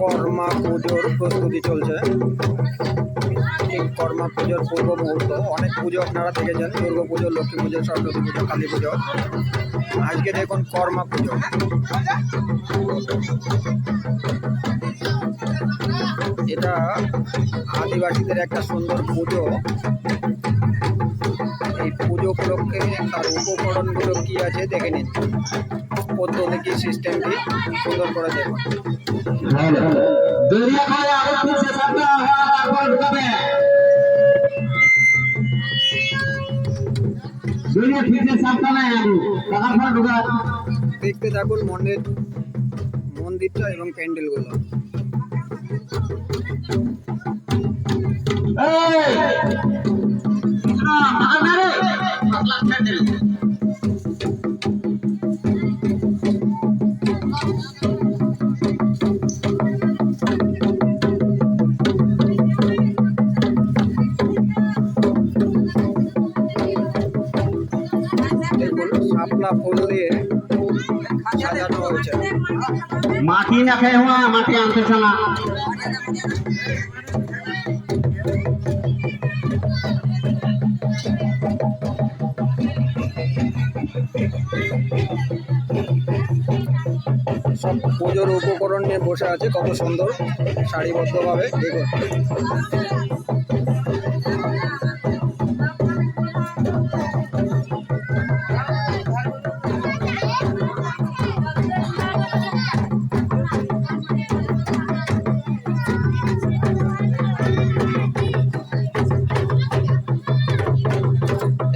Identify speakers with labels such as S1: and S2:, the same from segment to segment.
S1: কর্মা পুজোর প্রস্তুতি চলছে। ঠিক কর্মা পুজোর পূর্ব মুহূর্ত। অনেক পুজো আপনারা দেখেছেন, দুর্গা পুজো, লক্ষ্মী পুজো, সরস্বতী পুজো, কালী পুজো। আজকে দেখুন কর্মা পুজো। এটা আদিবাসীদের একটা সুন্দর পুজো। এই পুজো উপলক্ষে তার উপকরণগুলো কি আছে দেখে নিন। পদ্ধতি কি সিস্টেম সুন্দর করে
S2: ঢুকা
S1: দেখতে থাকুন মন্দির মন্দিরটা এবং প্যান্ডেলগুলো।
S2: এই!
S1: শাপলা ফুল দিয়ে সাজানো হয়েছে।
S2: মাটি না খেয়ে হওয়া মাটি আনতেছে না।
S1: সব পুজোর উপকরণ নিয়ে বসে আছে কত সুন্দর সারিবদ্ধভাবে। দেখুন।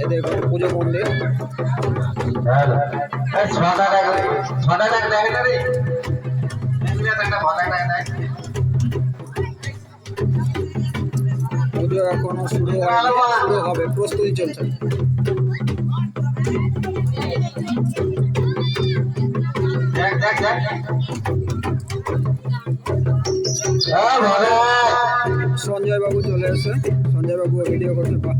S1: এ দেখুন পুজো মন্দির। পুজো এখনও শুরু শুরু হবে প্রস্তুতি চলছে।
S2: দেখ দেখ দেখ। হ্যাঁ
S1: সঞ্জয় বাবু চলে এসে সঞ্জয় বাবু ভিডিও করতে বাহ।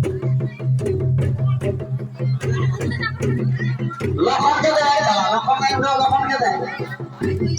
S2: লক্ষণকে দেয়